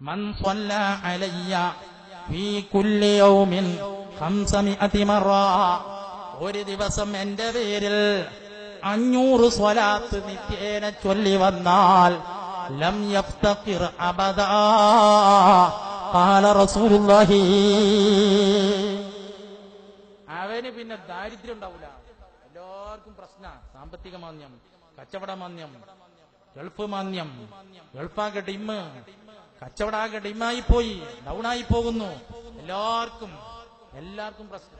من صلى علي في كل يوم خمسمائة مرة ഒരു ദിവസം എന്റെ പേരിൽ അഞ്ഞൂറ് സ്വലാത്ത് നിത്യേന ചൊല്ലി വന്നാൽ ലം യഫ്തഖിർ അബദാ ഖാല റസൂലുള്ളാഹി അവന് പിന്നെ ദാരിദ്ര്യം ഉണ്ടാവില്ല എല്ലാവർക്കും പ്രശ്ന സാമ്പത്തിക മാന്യം കച്ചവട മാന്യം ഗൾഫ് മാന്യം ഗൾഫാകെ ഇമ്മ്. കച്ചവടാകെ ഇമ്മായി പോയി ഡൗണായി പോകുന്നു എല്ലാവർക്കും എല്ലാവർക്കും പ്രശ്നം.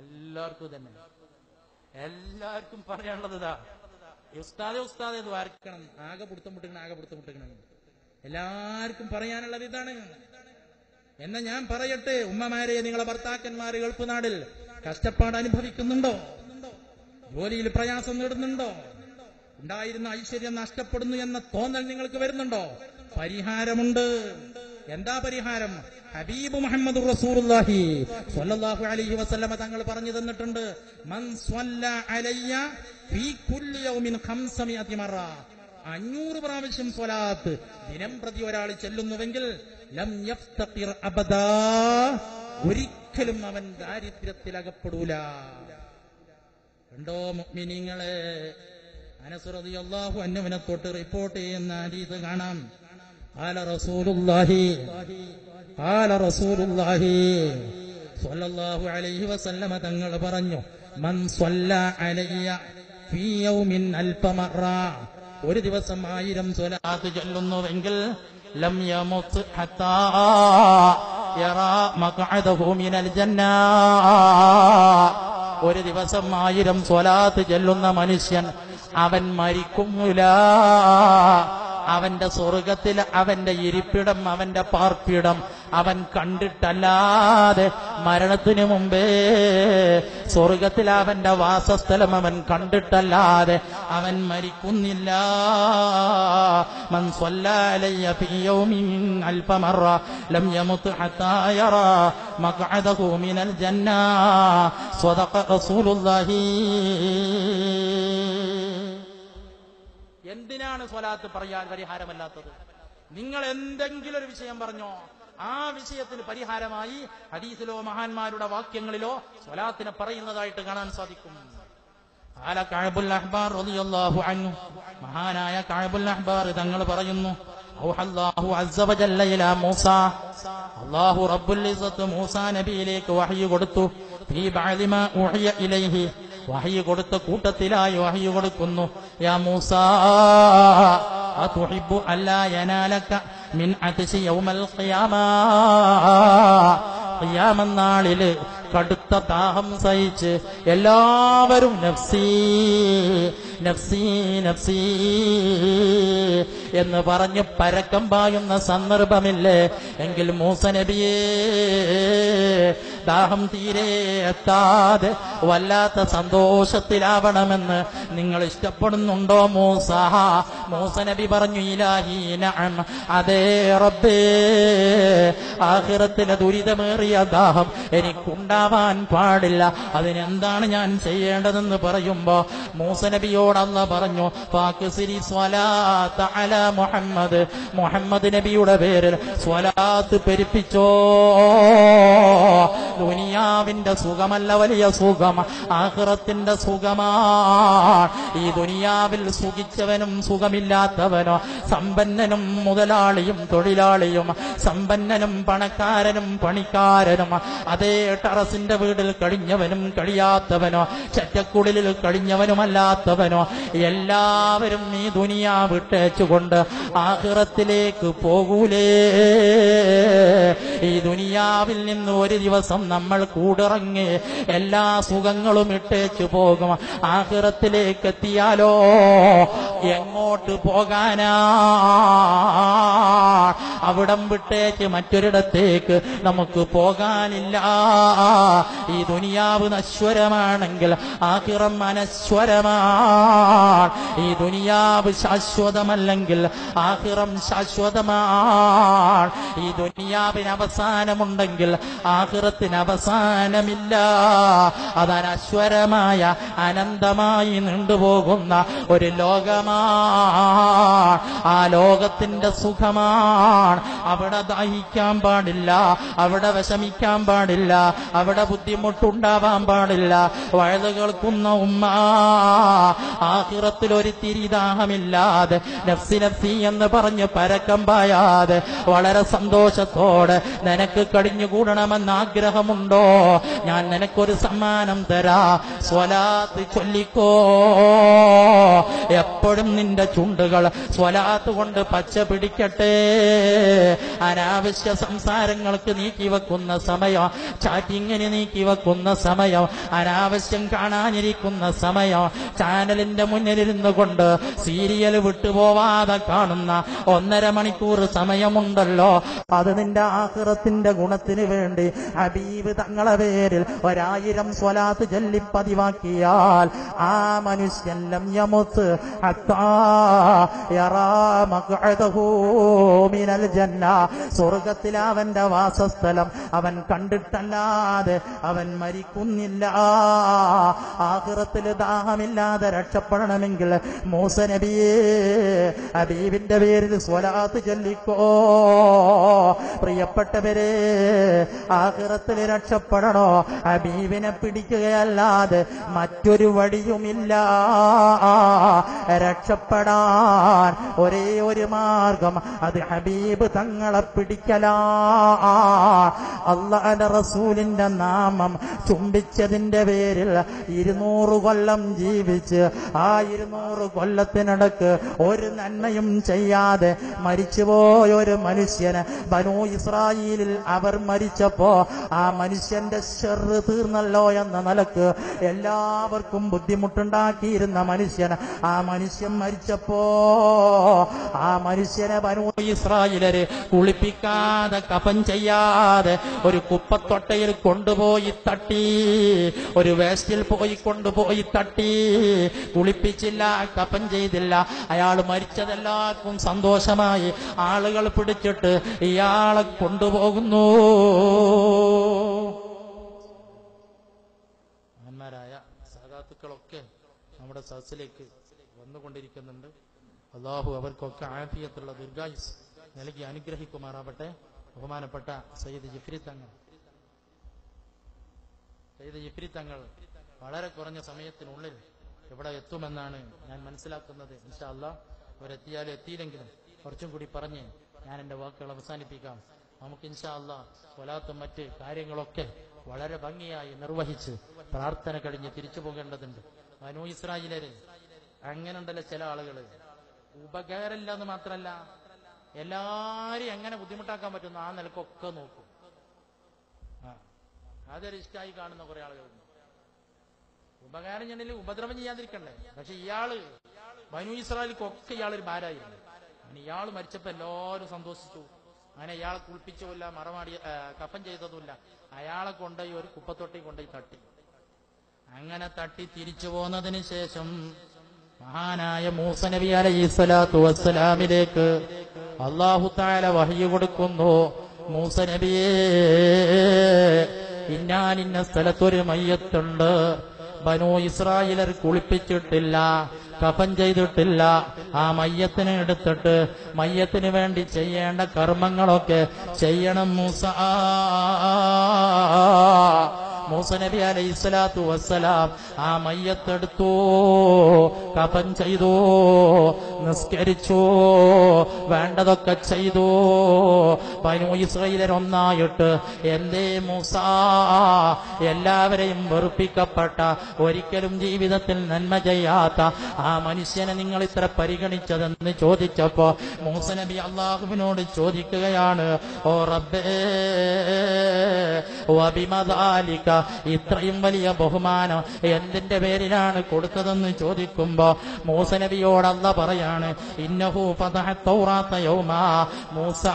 എല്ലാവർക്കും തന്നെ എല്ലാവർക്കും പറയാനുള്ളത് ഇതാ. ഉസ്താദെ ഉസ്താദെ ഇത് വാർക്കണം ആകെ പിടുത്തം മുട്ടിക്കണം ആകെ പിടുത്തം മുട്ടിക്കണം. എല്ലാവർക്കും പറയാനുള്ളത് ഇതാണ്. എന്നാ ഞാൻ പറയട്ടെ ഉമ്മമാരെ നിങ്ങളെ ഭർത്താക്കന്മാര് ഗൾഫ് നാടിൽ. കഷ്ടപ്പാട് അനുഭവിക്കുന്നുണ്ടോ? ജോലിയിൽ പ്രയാസം നേടുന്നുണ്ടോ? ഉണ്ടായിരുന്ന ഐശ്വര്യം നഷ്ടപ്പെടുന്നു എന്ന തോന്നൽ നിങ്ങൾക്ക് വരുന്നുണ്ടോ? പരിഹാരമുണ്ട്. എന്താ പരിഹാരം? ഹബീബ് മുഹമ്മദ് റസൂലുള്ളാഹി സ്വല്ലല്ലാഹു അലൈഹി വസല്ലമ തങ്ങൾ പറഞ്ഞു തന്നിട്ടുണ്ട്. മൻ സ്വല്ല അലയ്യ ഫീ കുല്ലി യൗമിൻ ഖംസമിയതി മറ. അഞ്ഞൂറ് പ്രാവശ്യം സ്വലാത്ത് ദിനം പ്രതി ഒരാൾ ചെല്ലുന്നുവെങ്കിൽ ലം യഫ്തഖിർ അബദാ. ഒരിക്കലും അവൻ ദാരിദ്ര്യത്തിൽ അകപ്പെടൂല കണ്ടോ മുഅ്മിനീങ്ങളെ അനസ് റളിയല്ലാഹു അൻഹുവിനെ തൊട്ട് റിപ്പോർട്ട് ചെയ്യുന്ന ഹദീസ് കാണാം قال رسول الله قال رسول الله صلى الله عليه وسلم തങ്ങൾ പറഞ്ഞു മൻ صلى علي في يوم ألف مرة ഒരു ദിവസം ആയിരം സ്വലാത്ത് ചൊല്ലുന്നുവെങ്കിൽ ലം യമുത്ത് ഹത്താ യറാ മഖഅദഹു മിനൽ ജന്നാ. ഒരു ദിവസം ആയിരം സ്വലാത്ത് ചെല്ലുന്ന മനുഷ്യൻ അവൻ മരിക്കുന്നില്ല. അവന്റെ സ്വർഗത്തിൽ അവന്റെ ഇരിപ്പിടം അവന്റെ പാർപ്പിടം അവൻ കണ്ടിട്ടല്ലാതെ മരണത്തിനു മുമ്പേ സ്വർഗത്തിൽ അവന്റെ വാസസ്ഥലം അവൻ കണ്ടിട്ടല്ലാതെ അവൻ മരിക്കുന്നില്ല. മൻ സ്വല്ലാലയ്യ ഫീ യൗമിൻ അൽഫ മറ ലം മഖഅദഹു മിനൽ ജന്ന. സ്വദഖ റസൂലുള്ളാഹി. എന്തിനാണ് സ്വലാത്ത് പറയാൻ പരിഹാരമല്ലാത്തത്? നിങ്ങൾ എന്തെങ്കിലും ഒരു വിഷയം പറഞ്ഞോ ആ വിഷയത്തിന് പരിഹാരമായി ഹദീസിലോ മഹാന്മാരുടെ വാക്യങ്ങളിലോ സ്വലാത്തിനെ പറയുന്നതായിട്ട് കാണാൻ സാധിക്കും. മഹാനായ കഅബുൽ അഹ്ബാർ തങ്ങൾ പറയുന്നു അള്ളാഹു റബ്ബുൽ മൂസ നബിയിലേക്ക് വഹ്യ് കൊടുത്തു. ഫീ ബഅദി മാ ഉഹിയ ഇലൈഹി. വഹ്യ് കൊടുത്ത കൂട്ടത്തിലായി വഹ്യ് കൊടുക്കുന്നു. يا موسى أتحب ألا ينالك من عدس يوم القيامة؟ ഖിയാമന്നാളിൽ കടുത്ത ദാഹം സഹിച്ച് എല്ലാവരും നഫ്സി നഫ്സി നഫ്സി എന്ന് പറഞ്ഞ് പരക്കം പായുന്ന സന്ദർഭമില്ലേ? എങ്കിൽ മൂസ നബിയേ ദാഹം തീരെ എത്താതെ വല്ലാത്ത സന്തോഷത്തിലാവണമെന്ന് നിങ്ങൾ ഇഷ്ടപ്പെടുന്നുണ്ടോ മൂസ? മൂസ നബി പറഞ്ഞു ഇലാഹീന അതേ റബ്ബേ ആഹിറത്തിന് ദുരിതമേറിയ ദാഹം എനിക്കുണ്ടാവാൻ പാടില്ല. അതിനെന്താണ് ഞാൻ ചെയ്യേണ്ടതെന്ന് പറയുമ്പോ മൂസ നബിയോടല്ല പറഞ്ഞു മുഹമ്മദ്. മുഹമ്മദ് നബിയുടെ പേരിൽ സ്വലാത്ത് പെരുപ്പിച്ചോ? ദുനിയാവിന്റെ സുഖമല്ല വലിയ സുഖം ആഹ്റത്തിന്റെ സുഖമാണ് ഈ ദുനിയാവിൽ സുഖിച്ചവനും സുഖമില്ലാത്തവനോ സമ്പന്നനും മുതലാളിയും തൊഴിലാളിയും സമ്പന്നനും പണക്കാരനും പണിക്കാരനും അതേ ടെറസിന്റെ വീടിൽ കഴിഞ്ഞവനും കഴിയാത്തവനോ ചറ്റക്കുടലിൽ കഴിഞ്ഞവനുമല്ലാത്തവനോ എല്ലാവരും ഈ ദുനിയാ വിട്ടേച്ചുകൊണ്ട് ആഹ്റത്തിലേക്ക് പോകൂലേ. ഈ ദുനിയാവിൽ നിന്ന് ഒരു ദിവസം നമ്മൾ കൂടിറങ്ങി എല്ലാ സുഖങ്ങളും ഇട്ടേച്ചു പോകും. ആഹ്റത്തിലേക്ക് എത്തിയാലോ? എങ്ങോട്ട് പോകാനാ? അവിടം വിട്ടേക്ക് മറ്റൊരിടത്തേക്ക് നമുക്ക് പോകാനില്ല. ഈ ദുനിയാവ് നശ്വരമാണെങ്കിൽ ആഹിറം അനശ്വരമാണ്. ഈ ദുനിയാവ് ശാശ്വതമല്ലെങ്കിൽ ആഹിറം ശാശ്വതമാണ്. ഈ ദുനിയാവിന് അവസാനമുണ്ടെങ്കിൽ ആഹിറത്തിന് അവസാനമില്ല. അത് അനശ്വരമായ അനന്തമായി നീണ്ടുപോകുന്ന ഒരു ലോകമാണ്. ആ ലോകത്തിന്റെ സുഖമാണ്. അവിടെ ദാഹിക്കാൻ പാടില്ല അവിടെ വിഷമിക്കാൻ പാടില്ല അവിടെ ബുദ്ധിമുട്ടുണ്ടാവാൻ പാടില്ല. വഴുത് കേൾക്കുന്ന ഉമ്മ ആഹിറത്തിൽ ഒരു തിരിദാഹമില്ലാതെ നഫ്സി നഫ്സി എന്ന് പറഞ്ഞ് പരക്കം പായാതെ വളരെ സന്തോഷത്തോടെ നിനക്ക് കടിഞ്ഞുകൂടണമെന്ന് ആഗ്രഹമുണ്ടോ? ഞാൻ നിനക്കൊരു സമ്മാനം തരാ. സ്വലാത്ത് ചൊല്ലിക്കോ. എപ്പോഴും നിന്റെ ചുണ്ടുകൾ സ്വലാത്ത് കൊണ്ട് പച്ച പിടിക്കട്ടെ. അനാവശ്യ സംസാരങ്ങൾക്ക് നീക്കി വെക്കുന്ന സമയം ചാറ്റിങ്ങിന് നീക്കി വെക്കുന്ന സമയം അനാവശ്യം കാണാനിരിക്കുന്ന സമയം ചാനലിന്റെ മുന്നിലിരുന്നു കൊണ്ട് സീരിയൽ വിട്ടുപോവാതെ കാണുന്ന ഒന്നര മണിക്കൂർ സമയമുണ്ടല്ലോ. അത് നിന്റെ ആഹ്റത്തിന്റെ ഗുണത്തിന് വേണ്ടി ഹബീബ് തങ്ങളെ പേരിൽ ഒരായിരം സ്വലാത്ത് ചൊല്ലി പതിവാക്കിയാൽ ആ മനുഷ്യൻ ലം സ്വർഗത്തിൽ അവന്റെ വാസസ്ഥലം അവൻ കണ്ടിട്ടല്ലാതെ അവൻ മരിക്കുന്നില്ല. ആഹ്റത്തിൽ ദാഹമില്ലാതെ രക്ഷപ്പെടണമെങ്കിൽ മൂസ നബിയെ അബീബിന്റെ പേരിൽ സ്വലാത്ത് ചൊല്ലിക്കോ. പ്രിയപ്പെട്ടവരെ ആഹ്റത്തിൽ രക്ഷപ്പെടണോ? അബീബിനെ പിടിക്കുകയല്ലാതെ മറ്റൊരു വഴിയുമില്ല. രക്ഷപ്പെടാൻ ഒരേ ഒരു മാർഗം അത് ഹബീബ് തങ്ങളെ പിടിക്കലാ. അള്ളാന്റെ റസൂലിന്റെ നാമം ചുംബിച്ചതിന്റെ പേരിൽ ഇരുന്നൂറ് കൊല്ലം ജീവിച്ച് ആ ഇരുന്നൂറ് കൊല്ലത്തിനിടക്ക് ഒരു നന്മയും ചെയ്യാതെ മരിച്ചുപോയ ഒരു മനുഷ്യന് ബനു ഇസ്രായേലിൽ അവർ മരിച്ചപ്പോ ആ മനുഷ്യന്റെ ചെറു തീർന്നല്ലോ എന്ന നിലയ്ക്ക് എല്ലാവർക്കും ബുദ്ധിമുട്ടുണ്ടാക്കിയിരുന്ന മനുഷ്യൻ ആ മനുഷ്യൻ മരിച്ചപ്പോ ആ മനുഷ്യനെ ബനു ഇസ്രായേലര് കുളിപ്പിക്കാതെ കഫൻ ചെയ്യാതെ ഒരു കുപ്പത്തൊട്ടയിൽ കൊണ്ടുപോയി തട്ടി ഒരു വേസ്റ്റിൽ പോയി കൊണ്ടുപോയി തട്ടി കുളിപ്പിച്ചില്ല കപ്പൻ ചെയ്തില്ല. അയാൾ മരിച്ചതെല്ലാവർക്കും സന്തോഷമായി. ആളുകൾ പിടിച്ചിട്ട് ഇയാളെ കൊണ്ടുപോകുന്നു. മഹാന്മാരായ സാധാത്തുക്കളൊക്കെ നമ്മുടെ സദസ്സിലേക്ക് വന്നുകൊണ്ടിരിക്കുന്നുണ്ട്. അള്ളാഹു അവർക്കൊക്കെ ആഫിയത്തുള്ള ദീർഘായുസ് നൽകി അനുഗ്രഹിക്കുമാറാവട്ടെ. ബഹുമാനപ്പെട്ട സയ്യിദ് ജിഫ്രി തങ്ങൾ. സയ്യിദ് ജിഫ്രി തങ്ങൾ വളരെ കുറഞ്ഞ സമയത്തിനുള്ളിൽ ഇവിടെ എത്തുമെന്നാണ് ഞാൻ മനസ്സിലാക്കുന്നത്. ഇൻഷാ അല്ലാ അവരെത്തിയാലും എത്തിയില്ലെങ്കിലും കുറച്ചും കൂടി പറഞ്ഞ് ഞാൻ എന്റെ വാക്കുകൾ അവസാനിപ്പിക്കാം. നമുക്ക് ഇൻഷാ കൊലാത്തും മറ്റ് കാര്യങ്ങളൊക്കെ വളരെ ഭംഗിയായി നിർവഹിച്ച് പ്രാർത്ഥന കഴിഞ്ഞ് തിരിച്ചു പോകേണ്ടതുണ്ട്. മനു ഇസ്രായേലര് അങ്ങനെ ചില ആളുകൾ. ഉപകാരമില്ല എന്ന് മാത്രല്ല എല്ലാരെയും എങ്ങനെ ബുദ്ധിമുട്ടാക്കാൻ പറ്റുന്നു ആ നിലക്കൊക്കെ നോക്കും. അതൊരു ഇഷ്ടമായി കാണുന്ന കുറെ ആളുകളുണ്ട്. ഉപകാരം ചെയ്യണമെങ്കിൽ ഉപദ്രവം ചെയ്യാതിരിക്കണ്ടേ? പക്ഷെ ഇയാൾ ബനു ഇസ്രായേലിക്കൊക്കെ ഇയാളൊരു ഭാരായിരുന്നു അങ്ങനെ ഇയാൾ മരിച്ചപ്പോ എല്ലാവരും സന്തോഷിച്ചു. അങ്ങനെ ഇയാളെ കുളിപ്പിച്ചുമില്ല മറമാടി കഫൻ ചെയ്തതുമില്ല. അയാളെ കൊണ്ടുപോയി ഒരു കുപ്പത്തൊട്ടി കൊണ്ടുപോയി തട്ടി. അങ്ങനെ തട്ടി തിരിച്ചു പോന്നതിന് ശേഷം മഹാനായ മൂസ നബി അലൈഹി സ്വലാത്തു വസ്സലാമിലേക്ക് അള്ളാഹു താല വഹി കൊടുക്കുന്നു മൂസ നബിയേ ഇന്നാലിന്ന സ്ഥലത്തൊരു മയ്യത്തുണ്ട്. ബനു ഇസ്രായേലർ കുളിപ്പിച്ചിട്ടില്ല കഫൻ ചെയ്തിട്ടില്ല. ആ മയ്യത്തിനെ എടുത്തിട്ട് മയ്യത്തിന് വേണ്ടി ചെയ്യേണ്ട കർമ്മങ്ങളൊക്കെ ചെയ്യണം മൂസ. മൂസ നബി അലൈഹി സ്വലാത്തു വസ്സലാം ആ മയ്യത്തെടുത്തു കഫൻ ചെയ്തു നിസ്കരിച്ചു വേണ്ടതൊക്കെ ചെയ്തു. പനു ഇസ്രയേലർ ഒന്നായിട്ട് എന്തേ മൂസ? എല്ലാവരെയും വെറുപ്പിക്കപ്പെട്ട ഒരിക്കലും ജീവിതത്തിൽ നന്മ ചെയ്യാത്ത ആ മനുഷ്യനെ നിങ്ങൾ ഇത്ര പരിഗണിച്ചതെന്ന് ചോദിച്ചപ്പോ മൂസ നബി അള്ളാഹുവിനോട് ചോദിക്കുകയാണ് ഓ റബ്ബേ വബിമദാലിക ഇത്രയും വലിയ ബഹുമാനം എന്തിന്റെ പേരിലാണ് കൊടുത്തതെന്ന് ചോദിക്കുമ്പോ മൂസ നബിയോട് അല്ല പറയാണ് ഇന്നഹു യൗമാ. മൂസ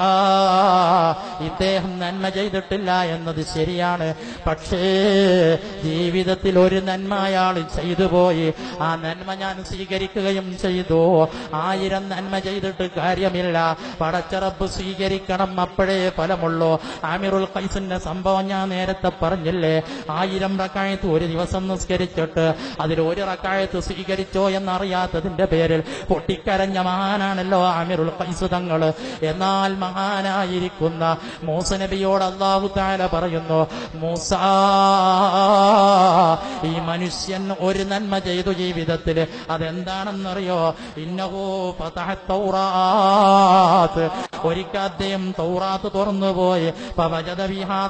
ഇദ്ദേഹം നന്മ ചെയ്തിട്ടില്ല എന്നത് ശരിയാണ്. പക്ഷേ ജീവിതത്തിൽ ഒരു നന്മ അയാൾ ചെയ്തു പോയി. ആ നന്മ ഞാൻ സ്വീകരിക്കുകയും ചെയ്തു. ആയിരം നന്മ ചെയ്തിട്ട് കാര്യമില്ല. പടച്ചറപ്പ് സ്വീകരിക്കണം അപ്പോഴേ ഫലമുള്ളൂ. ആമിറുൽ ഖൈസിന്റെ സംഭവം ഞാൻ നേരത്തെ പറഞ്ഞില്ലേ? ആയിരം റക്കായത്ത് ഒരു ദിവസം നിസ്കരിച്ചിട്ട് അതിൽ ഒരു റക്കായത്ത് സ്വീകരിച്ചോ എന്നറിയാത്തതിന്റെ പേരിൽ പൊട്ടിക്കരഞ്ഞ മഹാനാണല്ലോ ആമിറുൽ ഖൈസ് തങ്ങൾ എന്നാൽ മഹാനായിരിക്കുന്ന മൂസ നബിയോട് അള്ളാഹു താല പറയുന്നു മൂസ ഈ മനുഷ്യൻ ഒരു നന്മ ചെയ്തു ജീവിതത്തിൽ. അതെന്താണെന്നറിയോ? പതഹത്തൗറാത്ത് തൗറാത്ത്. ഒരിക്കൽ അദ്ദേഹം തൗറാത്ത് തുറന്നുപോയി.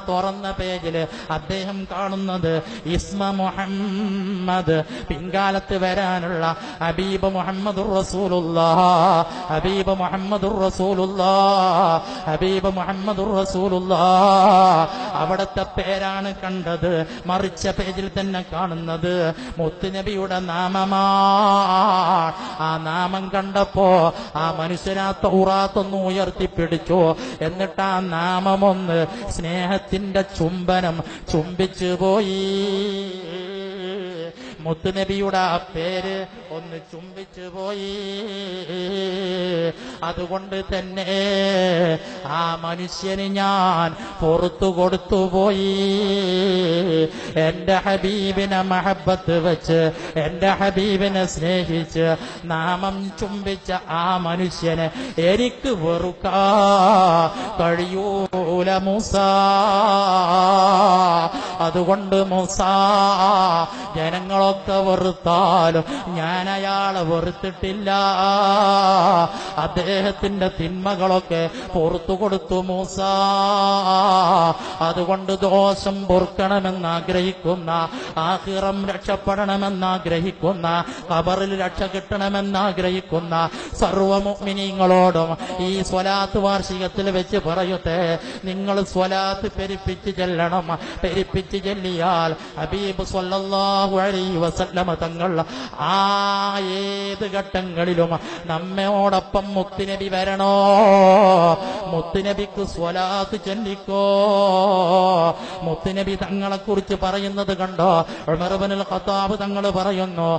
തുറന്ന പേജിൽ അദ്ദേഹം കാണുന്നത് ഇസ്മ മുഹമ്മദ്. പിൻകാലത്ത് വരാനുള്ള ഹബീബ് മുഹമ്മദ് റസൂലുള്ള ഹബീബ് മുഹമ്മദ് റസൂലുള്ള ഹബീബ് മുഹമ്മദുർ റസൂലുള്ള. അവിടുത്തെ പേരാണ് കണ്ടത് മറിച്ച പേജിൽ തന്നെ കാണുന്നത്. മുത്തുനബിയുടെ നാമമാ ആ നാമം കണ്ടപ്പോ ആ മനുഷ്യനാ തൗറാത്തൊന്ന് ഉയർത്തിപ്പിടിച്ചു. എന്നിട്ട് ആ നാമമൊന്ന് സ്നേഹത്തിന്റെ ചുംബനം ചുംബിച്ചു പോയി. മുത്തുനബിയുടെ ആ പേര് ഒന്ന് ചുംബിച്ചു പോയി. അതുകൊണ്ട് തന്നെ ആ മനുഷ്യന് ഞാൻ പുറത്തു കൊടുത്തു പോയി. എന്റെ ഹബീബിനെ മഹബത്ത് വെച്ച് എന്റെ ഹബീബിനെ സ്നേഹിച്ച് നാമം ചുംബിച്ച ആ മനുഷ്യനെ എനിക്ക് വെറുക്കാ കഴിയൂല മൂസ. അതുകൊണ്ട് മൂസ ജനങ്ങളൊക്കെ വെറുത്താലും ഞാൻ അയാളെ വെറുത്തിട്ടില്ല. അദ്ദേഹത്തിന്റെ തിന്മകളൊക്കെ പുറത്തു കൊടുത്തു മൂസ. അതുകൊണ്ട് ദോഷം പൊറുക്കണമെന്ന് ആഗ്രഹിക്കുന്ന ആഹിറം രക്ഷപ്പെടണമെന്ന് ആഗ്രഹിക്കുന്ന കബറിൽ രക്ഷ കിട്ടണമെന്ന് ആഗ്രഹിക്കുന്ന സർവമുമിനിങ്ങളോടും ഈ സ്വലാത്ത് വാർഷികത്തിൽ വെച്ച് പറയട്ടെ. നിങ്ങൾ സ്വലാത്ത് പെരുപ്പിച്ച് ചെല്ലണം. പെരുപ്പിച്ച് ചെല്ലിയാൽ ഹബീബ് സ്വല്ലല്ലാഹു അലൈഹി വസല്ലമ തങ്ങൾ ആ ഏത് ഘട്ടങ്ങളിലും നമ്മോടൊപ്പം മുത്തുനബി വരണോ? മുത്തുനബിക്ക് സ്വലാത്ത് ചൊല്ലിക്കോ? മുത്തുനബി തങ്ങളെ കുറിച്ച് പറയുന്നത് കണ്ടോ? ഉമർബനുൽ ഖത്താബ് തങ്ങൾ പറയുന്നു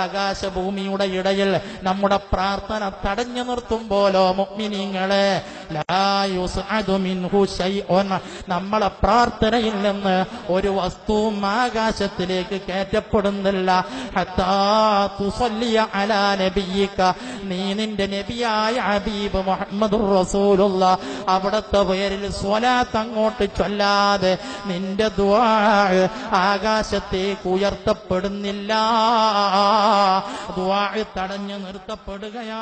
ആകാശഭൂമിയുടെ ഇടയിൽ നമ്മുടെ പ്രാർത്ഥന തടഞ്ഞു നിർത്തും പോലോ മുഗ്മിനിങ്ങളെ നമ്മളെ പ്രാർത്ഥനയിൽ നിന്ന് ഒരു വസ്തുവും ആകാശത്തിലേക്ക് കയറ്റപ്പെടുന്നില്ല. ഹത്താ അലാ നബിയിക നീ നിന്റെ നബിയായ ഹബീബ് മുഹമ്മദ് റസൂലുള്ള അവിടത്തെ പേരിൽ സ്വലാത്ത് അങ്ങോട്ട് ചൊല്ലാതെ നിന്റെ ദുആ ആകാശത്തേക്ക് ഉയർത്തപ്പെടുന്നില്ല. ദുആ തടഞ്ഞു നിർത്തപ്പെടുകയാ.